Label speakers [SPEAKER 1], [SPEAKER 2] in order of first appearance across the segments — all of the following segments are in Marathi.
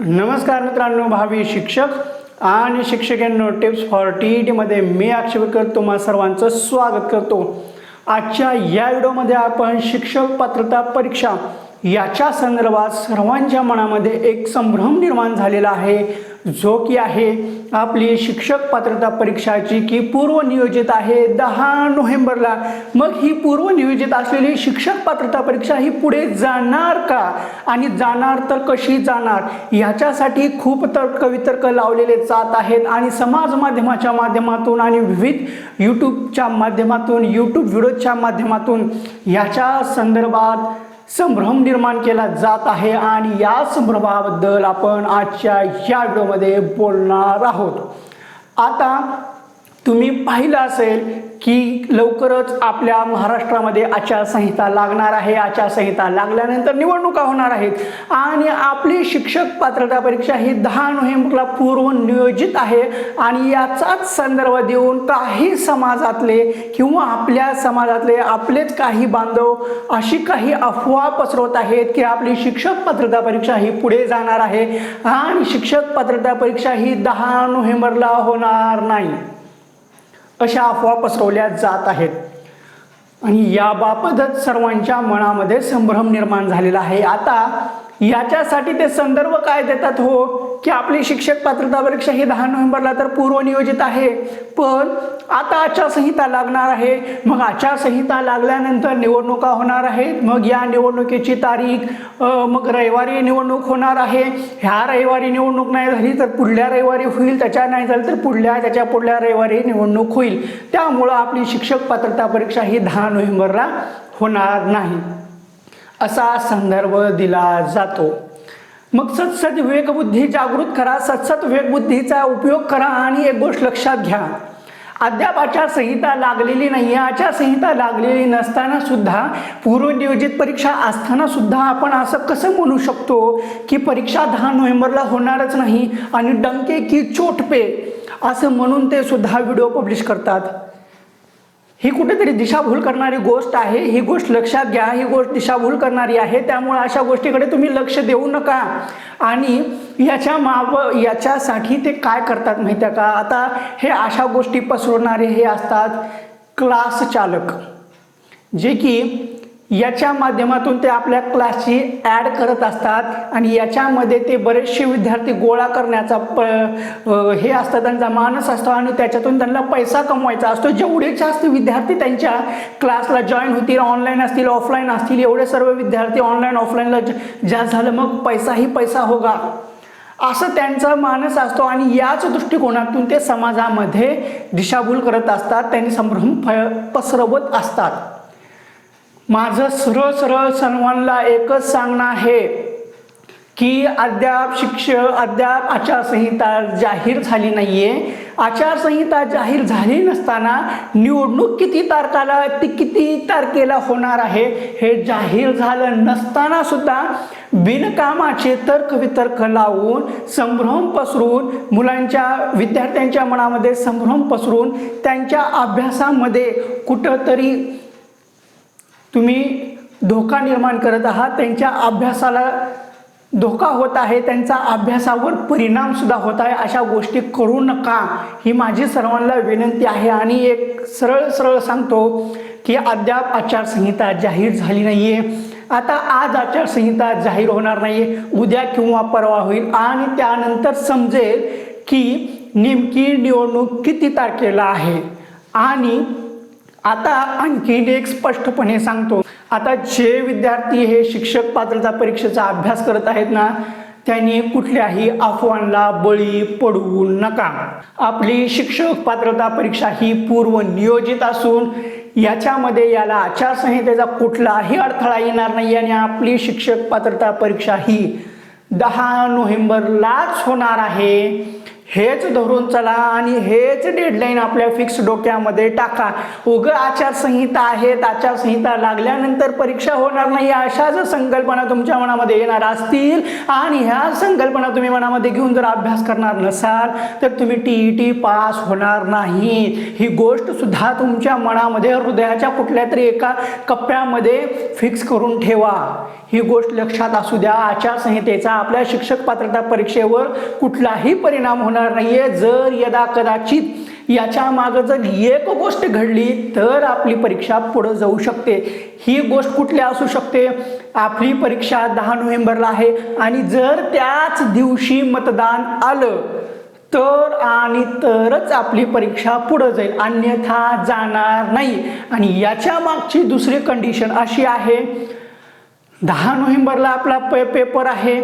[SPEAKER 1] नमस्कार मित्रांनो भावी शिक्षक आणि शिक्षकांनो टिप्स फॉर टी ई टीमध्ये मी अक्षयकर तुम्हा सर्वांचं स्वागत करतो. आजच्या या व्हिडिओमध्ये आपण शिक्षक पात्रता परीक्षा याच्या संदर्भात सर्वांच्या मनामध्ये एक संभ्रम निर्माण झालेला आहे. जो की आहे आपली शिक्षक पात्रता परीक्षाची की पूर्वनियोजित आहे दहा नोव्हेंबरला. मग ही पूर्वनियोजित असलेली शिक्षक पात्रता परीक्षा ही पुढे जाणार का? आणि जाणार तर कशी जाणार? याच्यासाठी खूप तर्क वितर्क लावलेले जात आहेत. आणि समाज माध्यमाच्या माध्यमातून आणि विविध यूट्यूबच्या माध्यमातून यूट्यूब व्हिडिओच्या माध्यमातून याच्या संदर्भात संभ्रम निर्माण केला जात आहे आणि या संभ्रमाबद्दल आपण आजच्या या व्हिडिओमध्ये बोलणार आहोत. आता तुम्ही पाहिलं असेल की लवकरच आपल्या महाराष्ट्रामध्ये आचारसंहिता लागणार आहे. आचारसंहिता लागल्यानंतर निवडणुका होणार आहेत. आणि आपली शिक्षक पात्रता परीक्षा ही दहा नोव्हेंबरला पूर्व नियोजित आहे. आणि याचाच संदर्भ देऊन काही समाजातले किंवा आपल्या समाजातले आपलेच काही बांधव अशी काही अफवा पसरवत आहेत की आपली शिक्षक पात्रता परीक्षा ही पुढे जाणार आहे. आणि शिक्षक पात्रता परीक्षा ही दहा नोव्हेंबरला होणार नाही. अशा अफवा पसरवल्या जात आहेत. आणि याबाबतच सर्वांच्या मनामध्ये संभ्रम निर्माण झालेला आहे. आता याच्यासाठी ते संदर्भ काय देतात हो? की आपली शिक्षक पात्रता परीक्षा ही दहा नोव्हेंबरला तर पूर्वनियोजित आहे. पण आता आचारसंहिता लागणार आहे. मग आचारसंहिता लागल्यानंतर निवडणुका होणार आहेत. मग या निवडणुकीची तारीख मग रविवारी निवडणूक होणार आहे. ह्या रविवारी निवडणूक नाही झाली तर पुढल्या रविवारी होईल. त्याच्या नाही झालं तर पुढल्या त्याच्या पुढल्या रविवारी निवडणूक होईल. त्यामुळं आपली शिक्षक पात्रता परीक्षा ही दहा नोव्हेंबरला होणार नाही. असा संदर्भ दिला जातो. मग सत्सद विवेकबुद्धी जागृत करा सत्सद विवेकबुद्धीचा उपयोग करा आणि एक गोष्ट लक्षात घ्या. अद्याप आचारसंहिता लागलेली नाही आहे आचारसंहिता लागलेली नसताना सुद्धा पूर्वनियोजित परीक्षा असताना सुद्धा आपण असं कसं म्हणू शकतो की परीक्षा दहा नोव्हेंबरला होणारच नाही आणि डंके की चोटपे असं म्हणून ते सुद्धा व्हिडिओ पब्लिश करतात? ही कुठेतरी दिशाभूल करणारी गोष्ट आहे ही गोष्ट लक्षात घ्या ही गोष्ट दिशाभूल करणारी आहे त्यामुळे अशा गोष्टीकडे तुम्ही लक्ष देऊ नका. आणि याच्या माव याच्यासाठी ते काय करतात माहिती आहे का? आता हे अशा गोष्टी पसरवणारे हे असतात क्लास चालक जे की याच्या माध्यमातून ते आपल्या क्लासची ॲड करत असतात आणि याच्यामध्ये ते बरेचसे विद्यार्थी गोळा करण्याचा प हे असतं त्यांचा मानस असतो आणि त्याच्यातून त्यांना पैसा कमवायचा असतो. जेवढे जास्त विद्यार्थी त्यांच्या क्लासला जॉईन होतील ऑनलाईन असतील ऑफलाईन असतील एवढे सर्व विद्यार्थी ऑनलाईन ऑफलाईनला जास्त झालं मग पैसाही पैसा होगा. असं त्यांचा मानस असतो आणि याच दृष्टिकोनातून ते समाजामध्ये दिशाभूल करत असतात. त्यांनी संभ्रम फ- पसरवत असतात. माझं सरळ सरळ सर्वांना एकच सांगणं आहे की अद्याप शिक्ष अद्याप आचारसंहिता जाहीर झाली नाहीये. आचारसंहिता जाहीर झाली नसताना निवडणूक किती तारखाला ती किती तारखेला होणार आहे हे जाहीर झालं नसताना सुद्धा बिनकामाचे तर्क वितर्क लावून संभ्रम पसरून मुलांच्या विद्यार्थ्यांच्या मनामध्ये संभ्रम पसरून त्यांच्या अभ्यासामध्ये कुठंतरी तुम्ही धोका निर्माण करत आहात त्यांच्या अभ्यासाला धोका होत आहे त्यांचा अभ्यासावर परिणामसुद्धा होत आहे अशा गोष्टी करू नका. ही माझी सर्वांना विनंती आहे आणि एक सरळ सरळ सांगतो की अद्याप आचारसंहिता जाहीर झाली नाही आहे आता आज आचारसंहिता जाहीर होणार नाही आहे उद्या किंवा परवा होईल. आणि त्यानंतर समजेल की नेमकी निवडणूक किती तारखेला आहे. आणि आता आणखीन एक स्पष्टपणे सांगतो. आता जे विद्यार्थी हे शिक्षक पात्रता परीक्षेचा अभ्यास करत आहेत ना त्यांनी कुठल्याही अफवांना बळी पडू नका. आपली शिक्षक पात्रता परीक्षा ही पूर्व नियोजित असून याच्यामध्ये याला आचारसंहितेचा कुठलाही अडथळा येणार नाही आणि आपली शिक्षक पात्रता परीक्षा ही दहा नोव्हेंबरलाच होणार आहे. हेच धरून चला आणि हेच डेडलाईन आपल्या फिक्स डोक्यामध्ये टाका. उग आचारसंहिता आहेत. आचारसंहिता लागल्यानंतर परीक्षा होणार नाही अशा जर संकल्पना तुमच्या मनामध्ये येणार असतील. आणि ह्या संकल्पना तुम्ही मनामध्ये घेऊन जर अभ्यास करणार नसाल तर तुम्ही टी ई टी पास होणार नाही. ही गोष्ट सुद्धा तुमच्या मनामध्ये हृदयाच्या कुठल्या तरी एका कप्प्यामध्ये फिक्स करून ठेवा. ही गोष्ट लक्षात असू द्या. आचारसंहितेचा आपल्या शिक्षक पात्रता परीक्षेवर कुठलाही परिणाम होणार नाहीये. जर यदा कदाचित याच्या मागं जर एक गोष्ट घडली तर आपली परीक्षा पुढं जाऊ शकते. ही गोष्ट कुठली असू शकते? आपली परीक्षा दहा नोव्हेंबरला आहे आणि जर त्याच दिवशी मतदान आलं तर आणि तरच आपली परीक्षा पुढं जाईल. अन्यथा जाणार नाही. आणि याच्या मागची दुसरी कंडिशन अशी आहे दहा नोव्हेंबरला आपला पे पेपर आहे.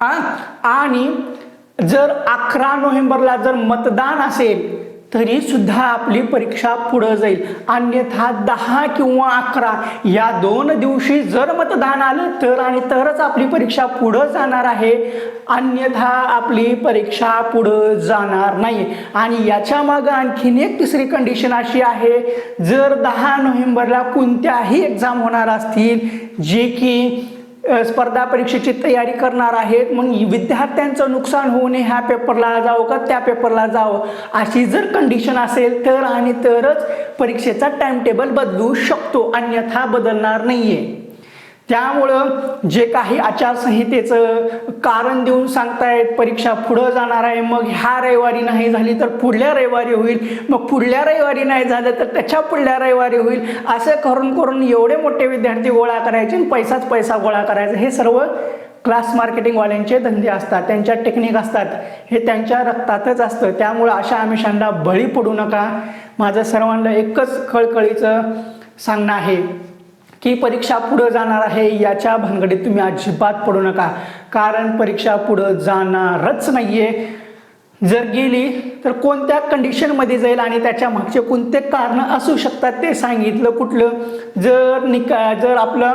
[SPEAKER 1] आणि जर अकरा नोव्हेंबरला जर मतदान असेल तरी सुद्धा आपली परीक्षा पुढं जाईल. अन्यथा दहा किंवा अकरा या दोन दिवशी जर मतदान आलं तर आणि तरच आपली परीक्षा पुढं जाणार आहे. अन्यथा आपली परीक्षा पुढं जाणार नाही. आणि याच्या मागं आणखीन एक तिसरी कंडिशन अशी आहे जर दहा नोव्हेंबरला कोणत्याही एक्झाम होणार असतील जे की स्पर्धा परीक्षेची तयारी करणार आहेत. मग विद्यार्थ्यांचं नुकसान होऊ नये ह्या पेपरला जावं का त्या पेपरला जावं? अशी जर कंडिशन असेल तर आणि तरच परीक्षेचा टाइम टेबल बदलू शकतो. अन्यथा बदलणार नाही आहे त्यामुळं जे काही आचारसंहितेचं कारण देऊन सांगतायत परीक्षा पुढं जाणार आहे मग ह्या रविवारी नाही झाली तर पुढल्या रविवारी होईल मग पुढल्या रविवारी नाही झालं तर त्याच्या पुढल्या रविवारी होईल असं करून करून एवढे मोठे विद्यार्थी गोळा करायचे आणि पैसाच पैसा गोळा करायचा. हे सर्व क्लास मार्केटिंगवाल्यांचे धंदे असतात त्यांच्या टेक्निक असतात हे त्यांच्या रक्तातच असतं. त्यामुळं अशा आमिषांना बळी पडू नका. माझं सर्वांना एकच कळकळीचं सांगणं आहे. की परीक्षा पुढं जाणार आहे याच्या भानगडीत तुम्ही अजिबात पडू नका. कारण परीक्षा पुढं जाणारच नाहीये. जर गेली तर कोणत्या कंडिशनमध्ये जाईल आणि त्याच्या मागचे कोणते कारण असू शकतात ते सांगितलं कुठलं? जर निका जर आपलं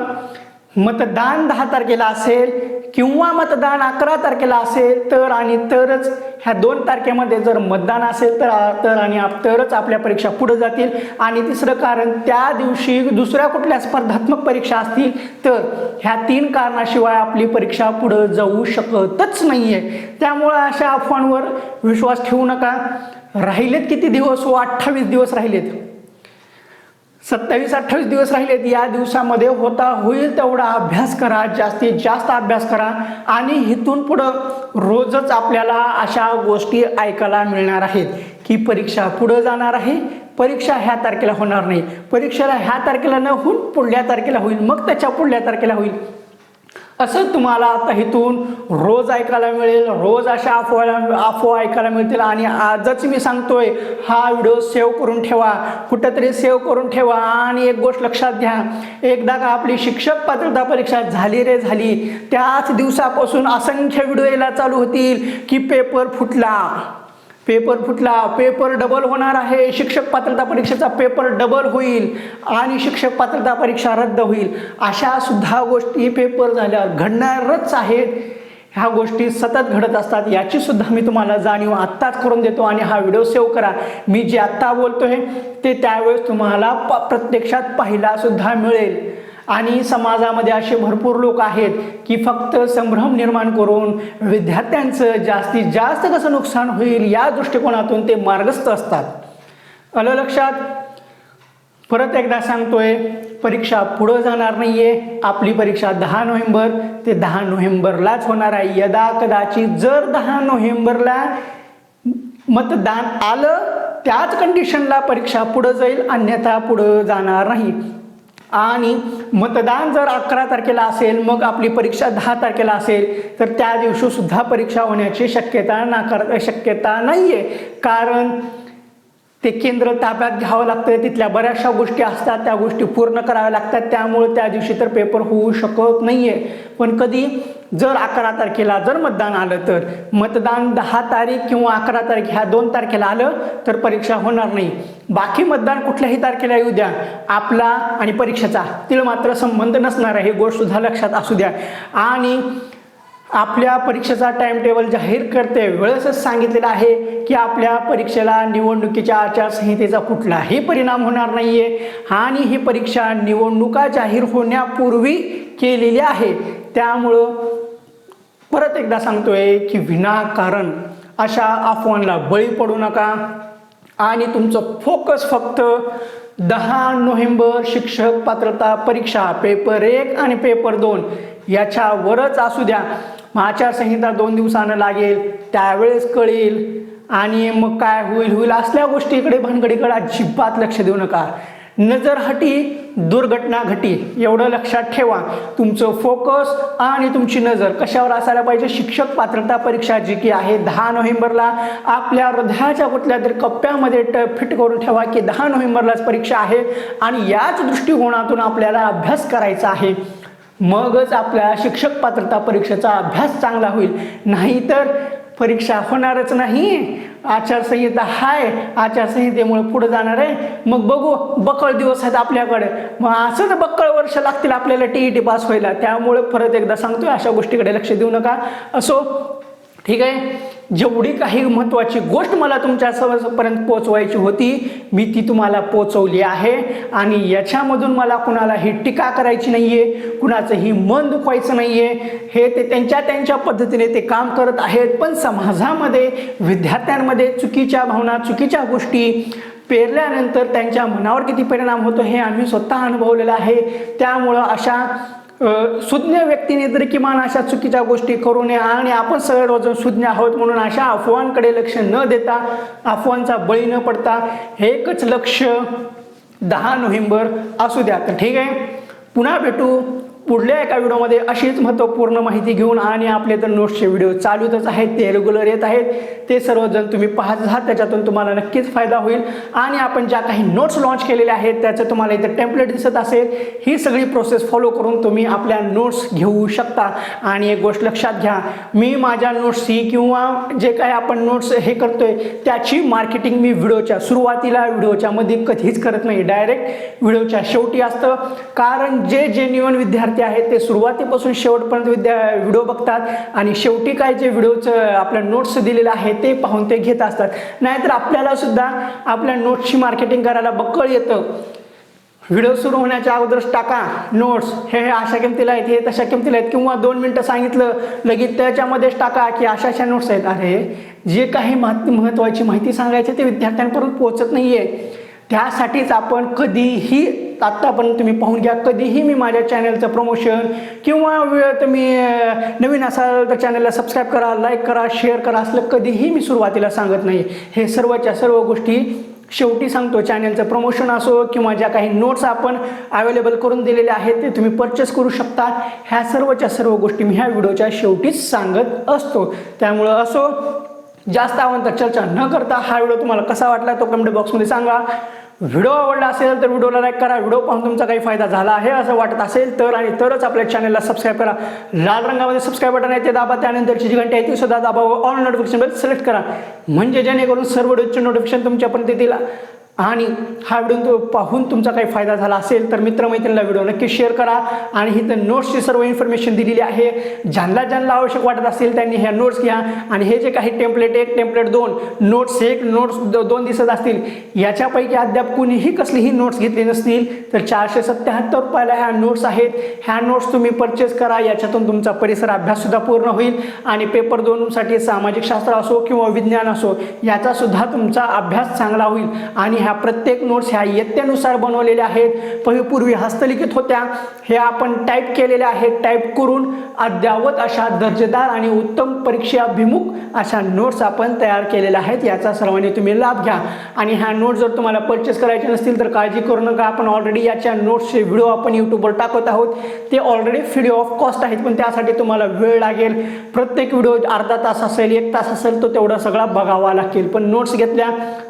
[SPEAKER 1] मतदान दहा तारखेला असेल किंवा मतदान अकरा तारखेला असेल तर आणि तरच ह्या दोन तारखेमध्ये जर मतदान असेल तर तर आणि तरच आपल्या परीक्षा पुढे जातील. आणि तिसरं कारण त्या दिवशी दुसऱ्या कुठल्या स्पर्धात्मक परीक्षा असतील तर ह्या तीन कारणाशिवाय आपली परीक्षा पुढं जाऊ शकतच नाही आहे त्यामुळं अशा अफवांवर विश्वास ठेवू नका. राहिलेत किती दिवस? व अठ्ठावीस दिवस राहिलेत. सत्तावीस अठ्ठावीस दिवस राहिलेत. या दिवसामध्ये होता होईल तेवढा अभ्यास करा जास्तीत जास्त अभ्यास करा आणि इथून पुढं रोजच आपल्याला अशा गोष्टी ऐकायला मिळणार आहेत की परीक्षा पुढं जाणार आहे परीक्षा ह्या तारखेला होणार नाही. परीक्षेला ह्या तारखेला न होऊन पुढल्या तारखेला होईल मग त्याच्या पुढल्या तारखेला होईल. असं तुम्हाला आता इथून रोज ऐकायला मिळेल रोज अशा अफवा अफवा ऐकायला मिळतील. आणि आजच मी सांगतोय हा व्हिडिओ सेव्ह करून ठेवा कुठंतरी सेव्ह करून ठेवा. आणि एक गोष्ट लक्षात घ्या एकदा का आपली शिक्षक पात्रता परीक्षा झाली रे झाली त्याच दिवसापासून असंख्य व्हिडिओ यायला चालू होतील की पेपर फुटला. पेपर फुटला पेपर डबल होणार आहे. शिक्षक पात्रता परीक्षेचा पेपर डबल होईल आणि शिक्षक पात्रता परीक्षा रद्द होईल. अशा सुद्धा गोष्टी पेपर झाल्या घडणारच आहेत. ह्या गोष्टी सतत घडत असतात. याची सुद्धा मी तुम्हाला जाणीव आत्ताच करून देतो आणि हा व्हिडिओ सेव्ह करा. मी जे आत्ता बोलतोय ते त्यावेळेस तुम्हाला प प्रत्यक्षात पाहायला सुद्धा मिळेल. आणि समाजामध्ये असे भरपूर लोक आहेत की फक्त संभ्रम निर्माण करून विद्यार्थ्यांचं जास्तीत जास्त कसं नुकसान होईल या दृष्टिकोनातून ते मार्गस्थ असतात. आलं लक्षात? परत एकदा सांगतोय परीक्षा पुढं जाणार नाहीये. आपली परीक्षा दहा नोव्हेंबर ते दहा नोव्हेंबरलाच होणार आहे. यदा कदाचित जर दहा नोव्हेंबरला मतदान आलं त्याच कंडिशनला परीक्षा पुढं जाईल अन्यथा पुढं जाणार नाही. आणि मतदान जर अकरा तारखेला असेल मग आपली परीक्षा दहा तारखेला असेल तर त्या दिवशी सुद्धा परीक्षा होण्याची शक्यता नाकार शक्यता नाही आहे कारण ते केंद्र ताब्यात घ्यावं लागतं तिथल्या बऱ्याचशा गोष्टी असतात त्या गोष्टी पूर्ण कराव्या लागतात त्यामुळे त्या दिवशी तर पेपर होऊ शकत नाही आहे पण कधी जर अकरा तारखेला जर मतदान आलं तर मतदान दहा तारीख किंवा अकरा तारीख ह्या दोन तारखेला आलं तर परीक्षा होणार नाही. बाकी मतदान कुठल्याही तारखेला येऊ द्या. आपला आणि परीक्षेचा तिला मात्र संबंध नसणार आहे ही गोष्ट सुद्धा लक्षात असू द्या. आणि आपल्या परीक्षेचा टाइम टेबल जाहीर करते वेळेसच सांगितलेलं आहे की आपल्या परीक्षेला निवडणुकीच्या आचारसंहितेचा कुठलाही परिणाम होणार नाही आहे आणि ही परीक्षा निवडणुका जाहीर होण्यापूर्वी केलेली आहे. त्यामुळं परत एकदा सांगतोय की विनाकारण अशा अफवांना बळी पडू नका आणि तुमचं फोकस फक्त दहा नोव्हेंबर शिक्षक पात्रता परीक्षा पेपर एक आणि पेपर दोन याच्यावरच असू द्या. आचारसंहिता दोन दिवसानं लागेल त्यावेळेस कळेल आणि मग काय होईल होईल असल्या गोष्टीकडे भानगडीकडे अजिबात लक्ष देऊ नका. नजरहटी दुर्घटना घटी. एवढं लक्षात ठेवा. तुमचं फोकस आणि तुमची नजर कशावर असायला पाहिजे? शिक्षक पात्रता परीक्षा जी की आहे दहा नोव्हेंबरला आपल्या हृदयाच्या कुठल्या तरी कप्प्यामध्ये ट फिट करून ठेवा की दहा नोव्हेंबरलाच परीक्षा आहे आणि याच दृष्टिकोनातून आपल्याला अभ्यास करायचा आहे. मगच आपल्या शिक्षक पात्रता परीक्षेचा अभ्यास चांगला होईल. नाहीतर परीक्षा होणारच नाही. आचारसंहिता हाय आचारसंहितेमुळे पुढे जाणार आहे. मग बघू बक्कळ दिवस आहेत आपल्याकडे. मग असंच बक्कळ वर्ष लागतील आपल्याला टी ई टी पास व्हायला. त्यामुळे परत एकदा सांगतोय अशा गोष्टीकडे लक्ष देऊ नका. असो ठीक आहे? जेवढी काही महत्त्वाची गोष्ट मला तुमच्या समजपर्यंत पोचवायची होती मी ती तुम्हाला पोचवली आहे. आणि याच्यामधून मला कुणालाही टीका करायची नाही आहे कुणाचंही मन दुखवायचं नाही आहे हे ते त्यांच्या त्यांच्या पद्धतीने ते काम करत आहेत. पण समाजामध्ये विद्यार्थ्यांमध्ये चुकीच्या भावना चुकीच्या गोष्टी पेरल्यानंतर त्यांच्या मनावर किती परिणाम होतो हे आम्ही स्वतः अनुभवलेलं आहे. त्यामुळं अशा सुज्ञ व्यक्तीने तरी किमान अशा चुकीच्या गोष्टी करू नये. आणि आपण सगळे सुज्ञ आहोत म्हणून अशा अफवांकडे लक्ष न देता अफवांचा बळी न पडता एकच लक्ष दहा नोव्हेंबर असू द्या. तर ठीक आहे. पुन्हा भेटू. पुढल्या एका व्हिडिओमध्ये अशीच महत्त्वपूर्ण माहिती घेऊन आणि आपले तर नोट्सचे व्हिडिओ चालूतच आहेत ते रेग्युलर येत आहेत. ते सर्वजण तुम्ही पाहत आहात त्याच्यातून तुम्हाला नक्कीच फायदा होईल. आणि आपण ज्या काही नोट्स लॉन्च केलेले आहेत त्याचं तुम्हाला इथे टेम्पलेट दिसत असेल. ही सगळी प्रोसेस फॉलो करून तुम्ही आपल्या नोट्स घेऊ शकता. आणि एक गोष्ट लक्षात घ्या मी माझ्या नोट्सची किंवा जे काही आपण नोट्स हे करतोय त्याची मार्केटिंग मी व्हिडिओच्या सुरुवातीला व्हिडिओच्या मध्ये कधीच करत नाही. डायरेक्ट व्हिडिओच्या शेवटी असतं. कारण जे जेन्युअन विद्यार्थी आहेत ते सुरुवातीपासून शेवटपर्यंत विद्या व्हिडिओ बघतात आणि शेवटी काय जे व्हिडिओचं आपलं नोट्स दिलेलं आहे ते पाहून ते घेत असतात. नाहीतर आपल्याला सुद्धा आपल्या नोट्सची मार्केटिंग करायला बक्कळ येतं. व्हिडिओ सुरू होण्याच्या अगोदरच टाका नोट्स हे हे अशा किमतीला आहेत हे तशा किमतीला आहेत. किंवा दोन मिनटं सांगितलं लगेच त्याच्यामध्येच टाका की अशा अशा नोट्स आहेत. अरे जे काही महत् महत्त्वाची माहिती सांगायची ते विद्यार्थ्यांपर्यंत पोहोचत नाही आहे त्यासाठीच आपण कधीही आत्तापर्यंत तुम्ही पाहून घ्या. कधीही मी माझ्या चॅनलचं प्रमोशन किंवा वेळ तुम्ही नवीन असाल तर चॅनलला सबस्क्राईब करा लाईक करा शेअर करा. असलं कधीही मी सुरुवातीला सांगत नाही. हे सर्वच्या सर्व गोष्टी शेवटी सांगतो. चॅनलचं प्रमोशन असो किंवा ज्या काही नोट्स आपण अवेलेबल करून दिलेल्या आहेत ते तुम्ही परचेस करू शकता. ह्या सर्वच्या सर्व गोष्टी मी ह्या व्हिडिओच्या शेवटीच सांगत असतो. त्यामुळं असो जास्त आवंत चर्चा न करता हा व्हिडिओ तुम्हाला कसा वाटला तो कमेंट बॉक्समध्ये सांगा. व्हिडिओ आवडला असेल तर व्हिडिओला लाईक करा. व्हिडिओ पाहून तुमचा काही फायदा झाला आहे असं वाटत असेल तर आणि तरच आपल्या चॅनलला सबस्क्राईब करा. लाल रंगामध्ये सबस्क्राईब बटन आहे ते दाबा. त्यानंतरची जी घंटी आहे ती सुद्धा दाबा ऑल नोटिफिकेशन बेल सिलेक्ट करा. म्हणजे जेणेकरून सर्व व्हिडिओचे नोटिफिकेशन तुमच्यापर्यंत येतील. आणि हा व्हिडिओ पाहून तुमचा काही फायदा झाला असेल तर मित्रमैत्रिणीला व्हिडिओ नक्की शेअर करा. आणि इथं नोट्सची सर्व इन्फॉर्मेशन दिलेली आहे. ज्यांना ज्यांना आवश्यक वाटत असेल त्यांनी ह्या नोट्स घ्या. आणि हे जे काही टेम्पलेट एक टेम्पलेट दोन नोट्स एक नोट्स दोन दिसत असतील याच्यापैकी अद्याप कुणीही कसलीही नोट्स घेतली नसतील तर चारशे सत्याहत्तर रुपयाला ह्या नोट्स आहेत. ह्या नोट्स तुम्ही परचेस करा. याच्यातून तुमचा परिसर अभ्याससुद्धा पूर्ण होईल. आणि पेपर दोनसाठी सामाजिक शास्त्र असो किंवा विज्ञान असो याचासुद्धा तुमचा अभ्यास चांगला होईल. आणि ह्या प्रत्येक नोट्स ह्या इयत्तेनुसार बनवलेल्या आहेत. पहि पूर्वी हस्तलिखित होत्या. हे आपण टाईप केलेल्या आहेत. टाईप करून अद्यावत अशा दर्जेदार आणि उत्तम परीक्षाभिमुख अशा नोट्स आपण तयार केलेल्या आहेत. याचा सर्वांनी तुम्ही लाभ घ्या. आणि ह्या नोट्स जर तुम्हाला परचेस करायचे नसतील तर काळजी करू नका. आपण ऑलरेडी याच्या नोट्सचे व्हिडिओ आपण यूट्यूबवर टाकत आहोत. ते ऑलरेडी फ्री ऑफ कॉस्ट आहेत पण त्यासाठी तुम्हाला वेळ लागेल. प्रत्येक व्हिडिओ अर्धा तास असेल एक तास असेल तो तेवढा सगळा बघावा लागेल. पण नोट्स घेतल्या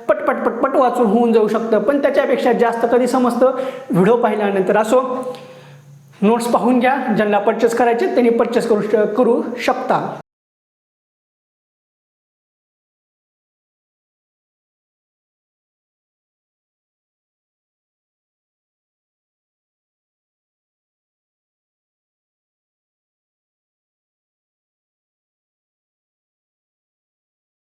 [SPEAKER 1] पटपट पटपट वाचून होऊन जाऊ शकतं. पण त्याच्यापेक्षा जास्त कधी समजतं? व्हिडिओ पाहिल्यानंतर. असो नोट्स पाहून घ्या. ज्यांना परचेस करायचे त्यांनी परचेस करू श करू शकता.